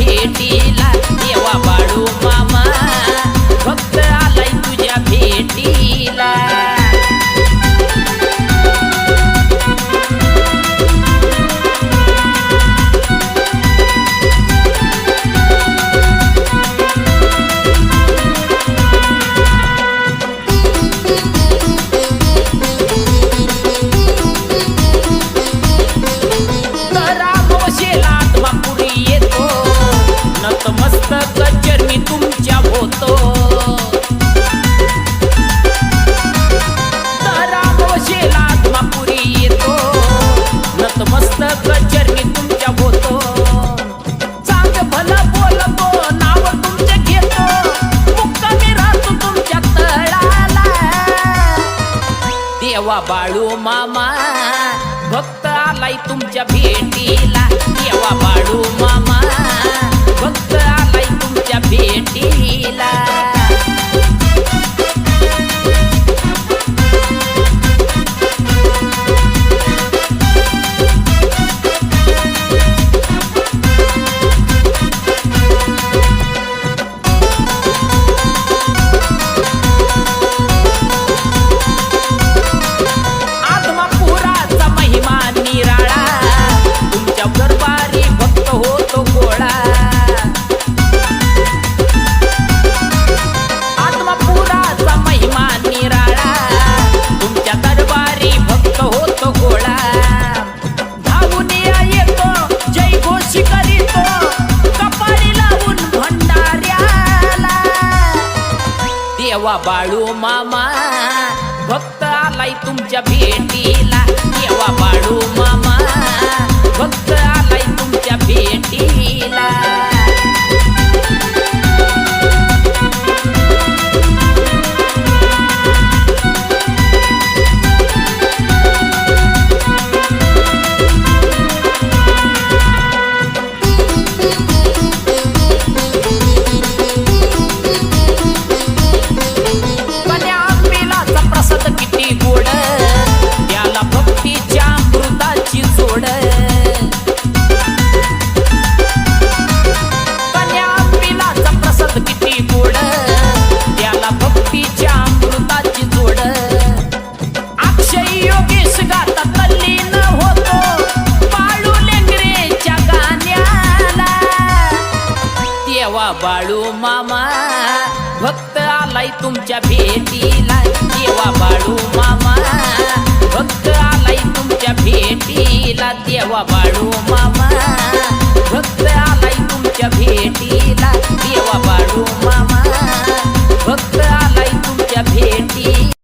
भेटीला देवा बाळू मा देवा बाळू मामा. भक्त आलाय तुमच्या भेटीला. देवा बाळू मामा. भक्त आलाय तुमच्या भेटीला. येवा बाळू मामा. भक्त आलाय तुमच्या भेटीला. येवा बाळू मामा. देवा बाळू मामा. भक्त आलाय तुमच्या भेटीला. देवा बाळू मामा. भक्त आलाय तुमच्या भेटीला. देवा बाळू मामा. भक्त आलाय तुमच्या भेटीला.